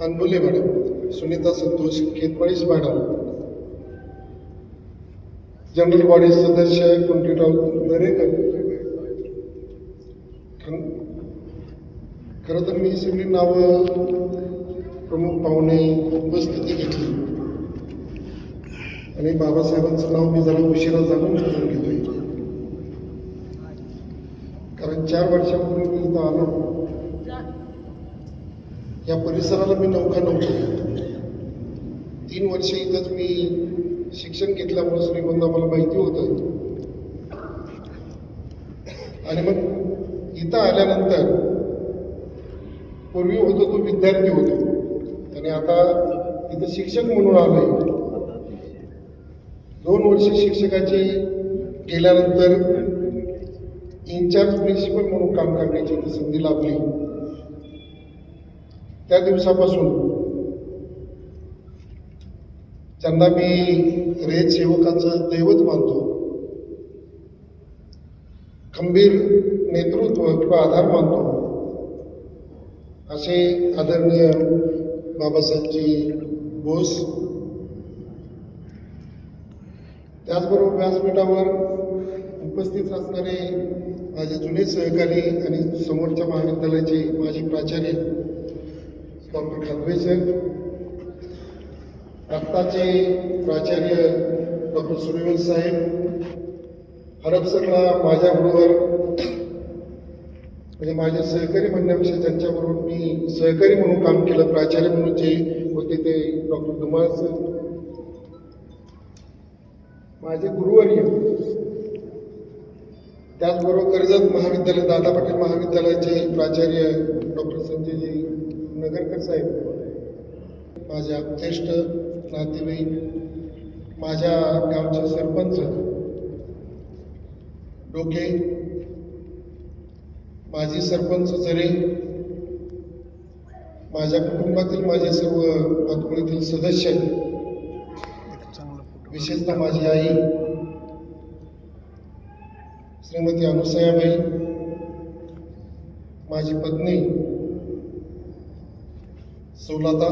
अनबुले madam Sunita Santosh केतपळीस madam. General body सदस्य कुंटीराव दरेकर खरं तर मी सगळी नावं प्रमुख पाहुणे उपस्थिती घेतली. आणि बाबासाहेबांचं नाव मी जरा उशिरा जाणून घेऊन घेतोय. कारण चार वर्षापूर्वी मी इथं आलो. या परिसराला मी नौका नव्हतो तीन वर्ष इथंच मी शिक्षण घेतल्यामुळे श्रीमंत आम्हाला माहिती होतं. आणि मग इथं आल्यानंतर पूर्वी होतो तो विद्यार्थी होतो. आणि आता इथं शिक्षक म्हणून आलोय. दोन वर्ष शिक्षकाची गेल्यानंतर इन्चार्ज प्रिन्सिपल म्हणून काम करण्याची संधी लाभली. त्या दिवसापासून ज्यांना मी रेत सेवकाचं दैवत मानतो खंबीर नेतृत्व किंवा आधार मानतो असे आदरणीय बाबासाहेबजी बोस त्याचबरोबर व्यासपीठावर उपस्थित असणारे माझे जुने सहकारी आणि समोरच्या महाविद्यालयाचे माजी प्राचार्य डॉक्टर खांदवे सर आत्ताचे प्राचार्य डॉक्टर सूर्यवंश साहेब हरप सरला माझ्याबरोबर म्हणजे माझे सहकारी म्हणण्यापेक्षा ज्यांच्याबरोबर मी सहकारी म्हणून काम केलं प्राचार्य म्हणून जे होते ते डॉक्टर धुमाळ सर माझे गुरुवर्य त्याचबरोबर कर्जत महाविद्यालय दादा पाटील महाविद्यालयाचे प्राचार्य डॉक्टर संजयजी नगरकर साहेब. माझ्या ज्येष्ठ नातेवाईक माझ्या गावचे सरपंच डोके माजी सरपंच जरे माझ्या कुटुंबातील माझे सर्व मातुळीतील सदस्य विशेषतः माझी आई श्रीमती अनुसयाबाई माझी पत्नी सौलता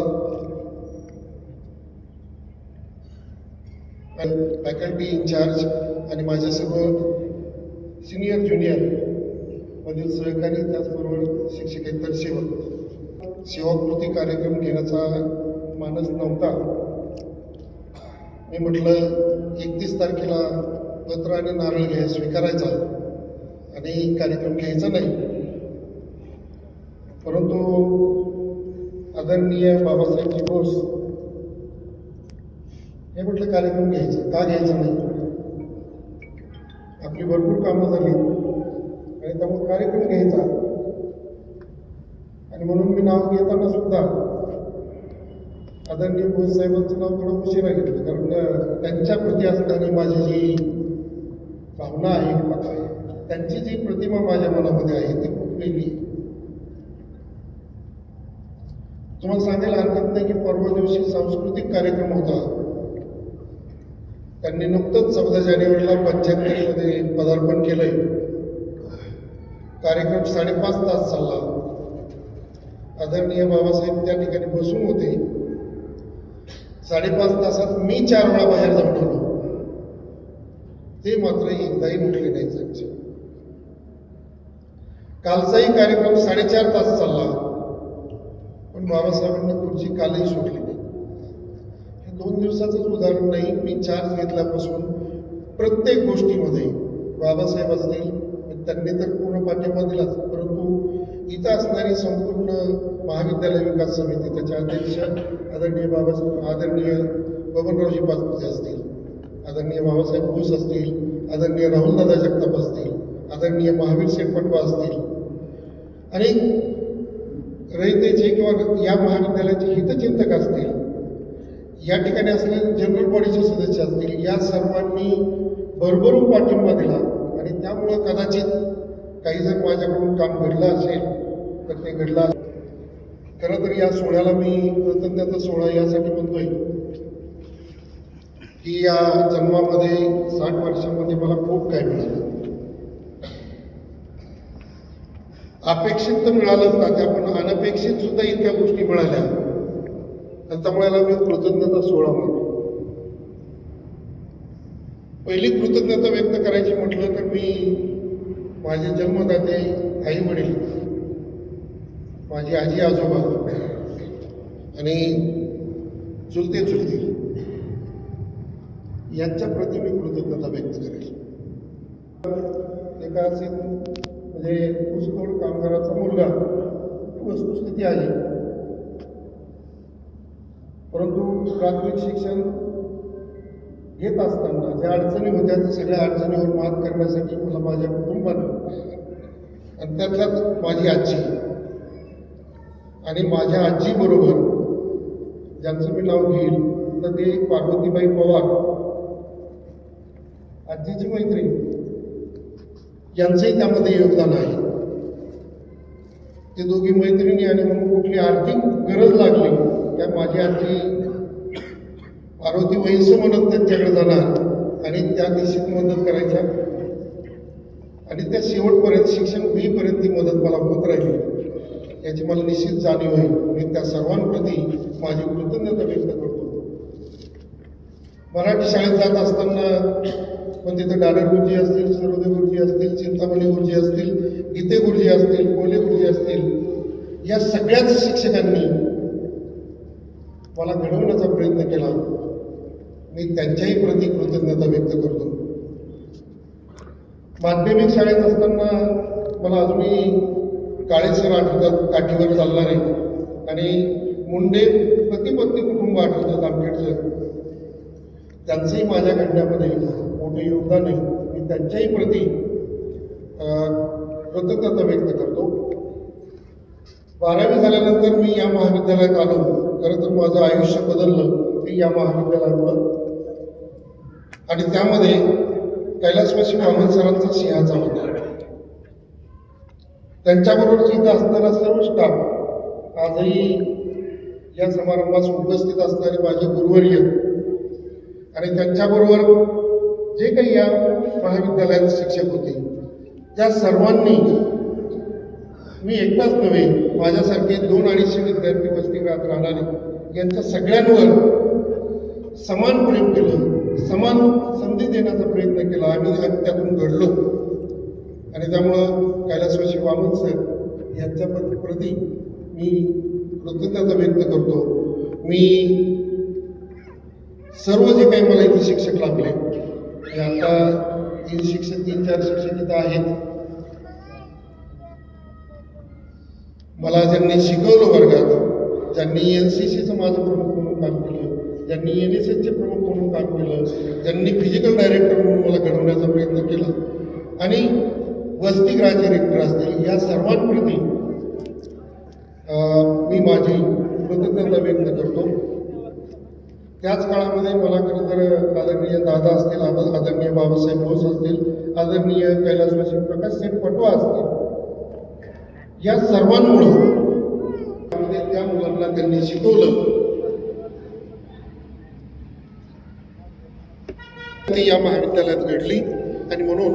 फॅकल्टी इन्चार्ज आणि माझ्यासोबत सर्व सिनियर ज्युनियर मधील सहकारी त्याचबरोबर शिक्षकेतर सेवक. सेवाकृती कार्यक्रम घेण्याचा मानस नव्हता. मी म्हटलं एकतीस तारखेला पत्र आणि नारळ घ्याय स्वीकारायचा. आणि कार्यक्रम घ्यायचा नाही. परंतु आदरणीय बाबासाहेबजी बोस. हे म्हटलं कार्यक्रम घ्यायचे का घ्यायचं नाही? आपली भरपूर कामं झाली. आणि त्यामुळे कार्यक्रम घ्यायचा. आणि म्हणून मी नाव घेताना सुद्धा आदरणीय बोस साहेबांचं नाव थोडं उशिरा घेतलं कारण अं, त्यांच्या प्रती असणारी माझी जी भावना आहे किंवा त्यांची जी प्रतिमा माझ्या मनामध्ये आहे ती खूप वेगळी आहे. तुम्हाला सांगायला हरकत नाही की परवा दिवशी सांस्कृतिक कार्यक्रम होता. त्यांनी नुकतंच चौदा जानेवारीला पंच्याहत्तरमध्ये पदार्पण केलंय. कार्यक्रम साडेपाच तास चालला. आदरणीय बाबासाहेब त्या ठिकाणी बसून होते. साडेपाच तासात मी चार वेळा बाहेर जाऊन आलो. ते मात्र एकदाही म्हटले नाही त्यांचे कालचाही कार्यक्रम साडेचार तास चालला. बाबासाहेबांनी खुर्ची कालही सुटली नाही. हे दोन दिवसाचंच उदाहरण नाही. मी चार्ज घेतल्यापासून प्रत्येक गोष्टीमध्ये बाबासाहेब असतील त्यांनी तर पूर्ण पाठिंबा दिलाच. परंतु इथं असणारी संपूर्ण महाविद्यालय विकास समिती त्याचे अध्यक्ष आदरणीय बाबासाहेब आदरणीय बबनरावजी पाचपुते असतील आदरणीय बाबासाहेब घोष असतील आदरणीय राहुलदादा जगताप असतील आदरणीय महावीर शेटपटवा असतील आणि रयतेचे किंवा या महाविद्यालयाचे हितचिंतक असतील या ठिकाणी असलेले जनरल बॉडीचे सदस्य असतील या सर्वांनी भरभरून पाठिंबा दिला आणि त्यामुळं कदाचित काही जर माझ्याकडून काम घडलं असेल तर ते घडलं असेल. खरं तर या सोहळ्याला मी कृतज्ञता सोहळा यासाठी म्हणतोय की या जन्मामध्ये साठ वर्षामध्ये मला खूप काय मिळालं अपेक्षित तर मिळालंच ना त्या पण अनपेक्षित सुद्धा इतक्या गोष्टी मिळाल्या. आणि त्यामुळे याला मी कृतज्ञता सोहळा म्हणतो पहिली कृतज्ञता व्यक्त करायची म्हटलं तर मी माझे जन्मदाते आई वडील माझी आजी आजोबा आणि चुलते चुलते यांच्या प्रति मी कृतज्ञता व्यक्त करेल. एका म्हणजे ऊसतोड कामगाराचा मुलगा. ही वस्तुस्थिती आहे. परंतु प्राथमिक शिक्षण घेत असताना ज्या अडचणी होत्या त्या सगळ्या अडचणीवर मात करण्यासाठी मला माझ्या कुटुंबानं आणि त्यातल्याच माझी आजी आणि माझ्या आजीबरोबर ज्यांचं मी नाव घेईल तर ते पार्वतीबाई पवार आजीची मैत्रीण. यांचंही त्यामध्ये योगदान आहे. ते दोघी मैत्रिणी आणि म्हणून कुठली आर्थिक गरज लागली त्या माझी आजी पार्वती वैस म्हणत त्यांच्याकडे जाणार आणि त्या दिशेत मदत करायच्या आणि त्या शेवटपर्यंत शिक्षण होईपर्यंत ती मदत मला होत राहिली याची मला निश्चित जाणीव आहे. मी त्या सर्वांप्रती माझी कृतज्ञता व्यक्त करतो. मराठी शाळेत जात असताना पण तिथे डाडर गुरुजी असतील सरोदे गुरुजी असतील चिंतामणी गुरुजी असतील गीते गुरुजी असतील कोले गुरुजी असतील या सगळ्याच शिक्षकांनी मला घडवण्याचा प्रयत्न केला. मी त्यांच्याही प्रती कृतज्ञता व्यक्त करतो. माध्यमिक शाळेत असताना मला अजूनही काळेसर आठवतात काठीवर चालणारे. आणि मुंडे पतिपत्नी कुटुंब आठवतात आंबेडकर त्यांचंही माझ्या घडण्यामध्ये मोठं योगदान आहे. मी त्यांच्याही प्रती कृतज्ञता व्यक्त करतो. बारावी झाल्यानंतर मी या महाविद्यालयात आलो. खरं तर माझं आयुष्य बदललं. ते या महाविद्यालयामुळं आणि त्यामध्ये कैलासवासी वामन सरांचा सिंहाचा होता. त्यांच्याबरोबर इथं असणारा सर्व स्टाफ आजही या समारंभास उपस्थित असणारे माझे गुरुवर्य आणि त्यांच्याबरोबर जे काही या महाविद्यालयात शिक्षक होते त्या सर्वांनी मी एकटाच नव्हे माझ्यासारखे दोन अडीचशे विद्यार्थी वसतिगृहात राहणारे यांच्या सगळ्यांवर समान प्रेम केलं समान संधी देण्याचा प्रयत्न केला आम्ही त्यातून घडलो. आणि त्यामुळं कैलासवाशी वामन सर यांच्या प्रति मी कृतज्ञता व्यक्त करतो. मी सर्व जे काही मला इथे शिक्षक लागले आता तीन शिक्षक तीन चार शिक्षक इथं आहेत मला ज्यांनी शिकवलं वर्गात ज्यांनी एन सी सीचं माझं प्रमुख म्हणून काम केलं ज्यांनी एन एस एसचे प्रमुख म्हणून काम केलं ज्यांनी फिजिकल डायरेक्टर म्हणून मला घडवण्याचा प्रयत्न केला आणि वसतिगृहाचे रेक्टर असतील या सर्वांप्रती मी माझी कृतज्ञता व्यक्त करतो. त्याच काळामध्ये मला खरं तर आदरणीय दादा असतील आदरणीय बाबासाहेब बोस असतील आदरणीय कैलासवासी प्रकाश सेठ पटवा असतील. या सर्वांमुळं त्या मुलांना त्यांनी शिकवलं. ती या महाविद्यालयात घडली आणि म्हणून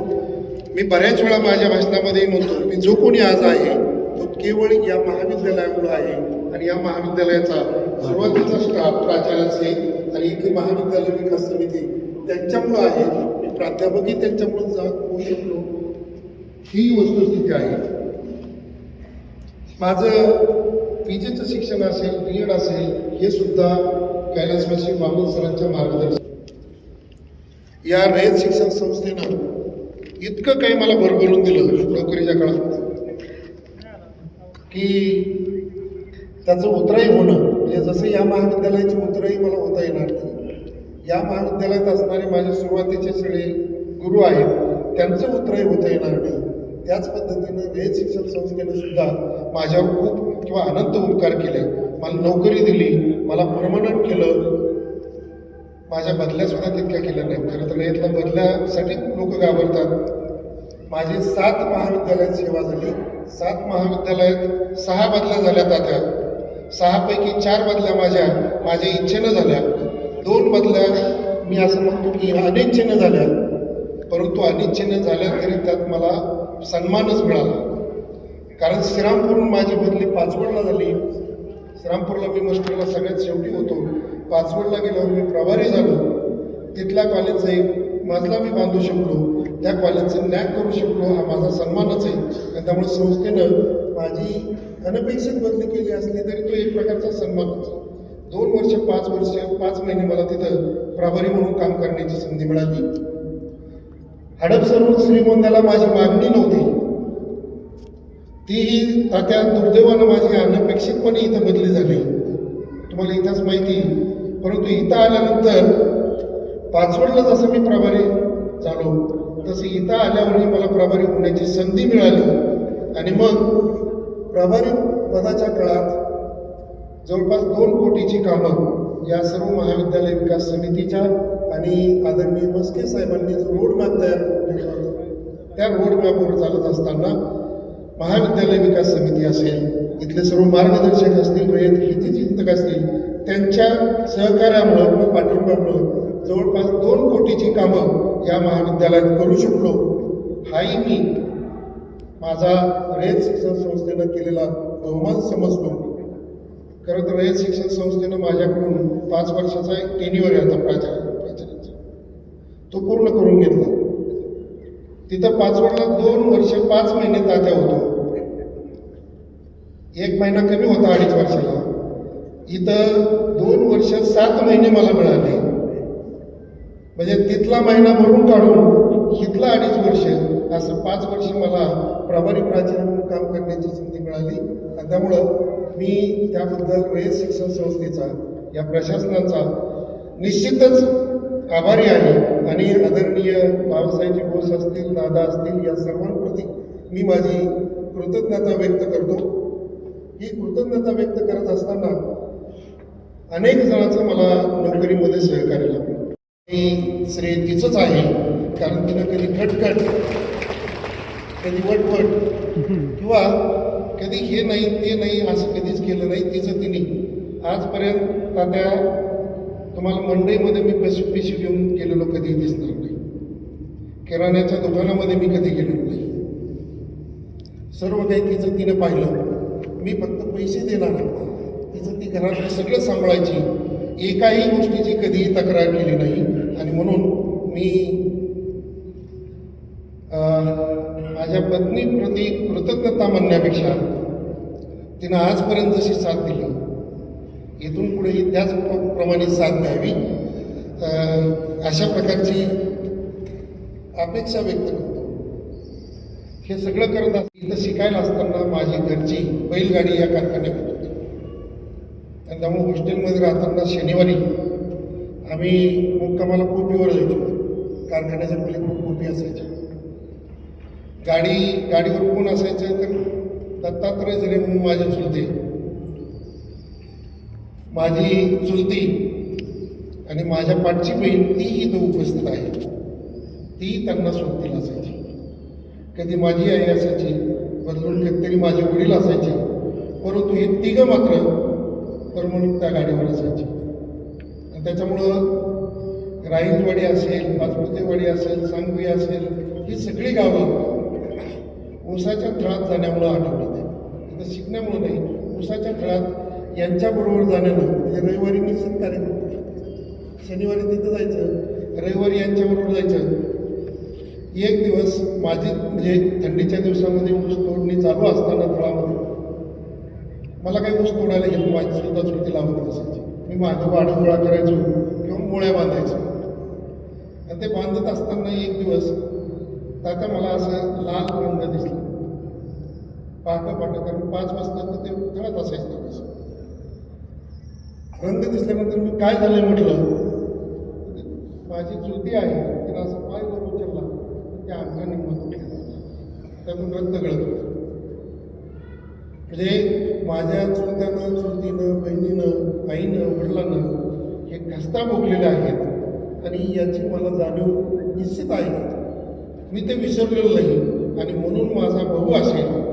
मी बऱ्याच वेळा माझ्या भाषणामध्ये म्हणतो मी जो कोणी आज आहे तो केवळ या महाविद्यालयामुळे आहे. आणि या महाविद्यालयाचा सुरुवातीचा स्टाफ प्राचार्य असेल आणि इथे महाविद्यालय विकास समिती त्यांच्यामुळं आहे. मी प्राध्यापकही त्यांच्यामुळे जा होऊ शकलो. ही वस्तुस्थिती आहे. माझं पी जीचं शिक्षण असेल बी एड असेल हे सुद्धा कैलासवासी वामन सरांच्या मार्गदर्शन या रयत शिक्षण संस्थेनं इतकं काही मला भरभरून दिलं नोकरीच्या काळात. की त्याचं उतराई होणं. म्हणजे जसं या महाविद्यालयाची उतराई मला होता येणार नाही. या महाविद्यालयात असणारे माझे सुरुवातीचे सगळे गुरु आहेत त्यांचं उतराई होता येणार नाही. त्याच पद्धतीनं वेद शिक्षण संस्थेनं सुद्धा माझ्यावर खूप किंवा अनंत उपकार केले. मला नोकरी दिली मला परमनंट केलं. माझ्या बदल्या सुद्धा तितक्या केल्या नाहीत. खरं तर रयतला बदल्यासाठी लोक घाबरतात. माझी सात महाविद्यालयात सेवा झाली. सात महाविद्यालयात सहा बदल्या झाल्या तात्या. सहापैकी चार बदल्या माझ्या माझ्या इच्छेनं झाल्या. दोन बदल्या मी असं म्हणतो की अनिच्छेनं झाल्या. परंतु अनिच्छेनं झाल्या तरी त्यात मला सन्मानच मिळाला. कारण श्रीरामपूरहून माझी बदली पाचवडला झाली. श्रीरामपूरला मी मास्टरला सगळ्यात शेवटी होतो. पाचवडला गेल्यावर मी प्रभारी झालो. तिथल्या कॉलेजचा एक मजला मी बांधू शकलो. त्या कॉलेजचं न्याय करू शकलो हा माझा सन्मानच आहे. आणि त्यामुळे संस्थेनं माझी अनपेक्षित बदली केली असली तरी तो एक प्रकारचा सन्मानच दोन वर्ष पाच वर्ष पाच महिने मला तिथं प्रभारी म्हणून काम करण्याची संधी मिळाली. हडपसरून श्रीगोंद्याला माझी मागणी नव्हती. तीही त्या दुर्दैवानं माझी अनपेक्षितपणे इथं बदली झाली. तुम्हाला इथंच माहिती परंतु इथं आल्यानंतर पाचवडला जसं मी प्रभारी झालो तसं इथं आल्यामुळे मला प्रभारी होण्याची संधी मिळाली. आणि मग प्रभारी पदाच्या काळात जवळपास दोन कोटीची कामं या सर्व महाविद्यालय विकास समितीच्या आणि आदरणीय मस्के साहेबांनी जो रोडमॅप तयार करून ठेवला होता त्या रोडमॅपवर चालत असताना महाविद्यालय विकास समिती असेल इथले सर्व मार्गदर्शक असतील रयत हितचिंतक असतील त्यांच्या सहकार्यामुळं किंवा पाठिंब्यामुळं जवळपास दोन कोटीची कामं या महाविद्यालयात करू शकलो. हाही मी माझा रयत शिक्षण संस्थेनं केलेला बहुमान समजतो. खरं तर रयत शिक्षण संस्थेनं माझ्याकडून पाच वर्षाचा एक टेन्युअर आहे आता प्राचार्य प्राचार्याचा. तो पूर्ण करून घेतला. तिथं पाचवडला दोन वर्ष पाच महिने तात्या होतो. एक महिना कमी होता अडीच वर्षाला. इथं दोन वर्ष सात महिने मला मिळाले. म्हणजे तिथला महिना भरून काढून इथला अडीच वर्ष असं पाच वर्ष मला प्रभारी प्राचीन म्हणून काम करण्याची संधी मिळाली. आणि त्यामुळं मी त्याबद्दल रयत शिक्षण संस्थेचा या प्रशासनाचा निश्चितच आभारी आहे. आणि आदरणीय बाबासाहेबजी बोस असतील दादा असतील या सर्वांप्रती मी माझी कृतज्ञता व्यक्त करतो. ही कृतज्ञता व्यक्त करत असताना अनेक जणांचं मला नोकरीमध्ये सहकार्य लागलं. मी श्रेय तिचंच आहे कारण तिनं कधी खटखट कधी वटवट किंवा कधी हे नाही ते नाही असं कधीच केलं नाही तिचं तिने आजपर्यंत तात्या तुम्हाला मंडईमध्ये मी पैसे पिशवी घेऊन गेलेलो कधी दिसणार नाही. किराण्याच्या दुकानामध्ये मी कधी गेलेलो नाही. सर्व काही तिचं तिने पाहिलं. मी फक्त पैसे देणार तिचं ती घरात सगळं सांभाळायची. एकाही गोष्टीची कधीही तक्रार केली नाही. आणि म्हणून मी त्याच्या पत्नीप्रती कृतज्ञता म्हणण्यापेक्षा तिनं आजपर्यंत जशी साथ दिली. इथून पुढेही त्याच प्रमाणे साथ द्यावी. अशा प्रकारची अपेक्षा व्यक्त करतो. हे सगळं करत असताना इथं शिकायला असताना माझी घरची बैलगाडी या कारखान्यात होती. आणि त्यामुळे हॉस्टेलमध्ये राहताना शनिवारी आम्ही मुक्कामाला कोपीवर जायचो कारखान्याच्या खूप कोपी असायच्या गाडी गाडीवर कोण असायचं तर दत्तात्रय जरी म्हणून माझे चुलते. माझी चुलती आणि माझ्या पाठची बहीण ती इथं उपस्थित आहे. ती त्यांना सोबतीला असायची. कधी माझी आई असायची बदलून कधीतरी माझे वडील असायचे परंतु हे तिघं मात्र म्हणून त्या गाडीवर असायचे. आणि त्याच्यामुळं राईंजवाडी असेल पाचपुतेवाडी असेल सांगवी असेल ही सगळी गावं ऊसाच्या थळात जाण्यामुळं आठवली ते. इथं शिकण्यामुळं नाही उसाच्या थळात यांच्याबरोबर जाण्यानं म्हणजे रविवारी निश्चित कार्यक्रम शनिवारी तिथं जायचं रविवारी यांच्याबरोबर जायचं. एक दिवस माझी म्हणजे थंडीच्या दिवसामध्ये ऊस तोडणी चालू असताना थळामध्ये मला काही ऊस तोडायला घेऊन माझी सुद्धा सुट्टी लावत असायची मी माझं वाडं गोळा करायचो किंवा मुळ्या बांधायचो. आणि ते बांधत असताना एक दिवस आता मला असं लाल रंग दिसला. पाहता पाहता कारण पाच वाजता तर ते कळत असायचं त्यावेळेस. रंग दिसल्यानंतर मी काय झालं म्हटलं? माझी चुलती आहे तिला असं पाय वर उचलला. त्या अंगाने मत उठला. त्यातून रक्त गळत होतं. म्हणजे माझ्या चुलत्यानं चुलतीनं बहिणीनं आईनं वडिलांनं हे खस्ता भोगलेले आहेत. आणि याची मला जाणीव निश्चित आहे. मी ते विसरलेलो नाही. आणि म्हणून माझा भाऊ असेल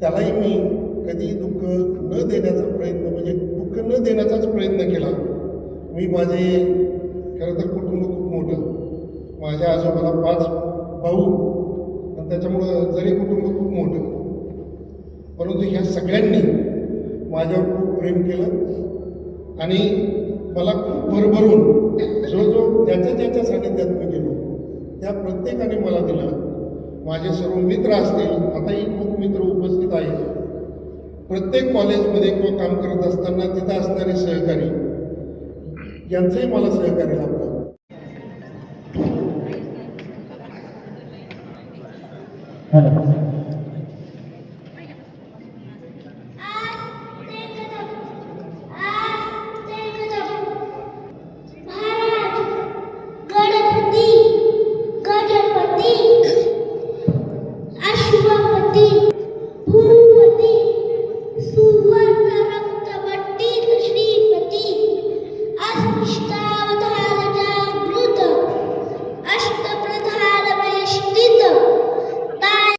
त्यालाही मी कधी दुःख न देण्याचा प्रयत्न म्हणजे दुःख न देण्याचाच प्रयत्न केला. मी माझे खरं तर कुटुंब खूप मोठं. माझ्या आजोबाला पाच भाऊ आणि त्याच्यामुळं जरी कुटुंब खूप मोठं. परंतु ह्या सगळ्यांनी माझ्यावर खूप प्रेम केलं. आणि मला खूप भरभरून जो जो ज्याच्या ज्याच्या सानिध्यात मी गेलो त्या प्रत्येकाने मला दिलं. माझे सर्व मित्र असतील आताही खूप मित्र उपस्थित आहेत. प्रत्येक कॉलेजमध्ये किंवा काम करत असताना तिथं असणारे सहकारी यांचंही मला सहकार्य लाभलं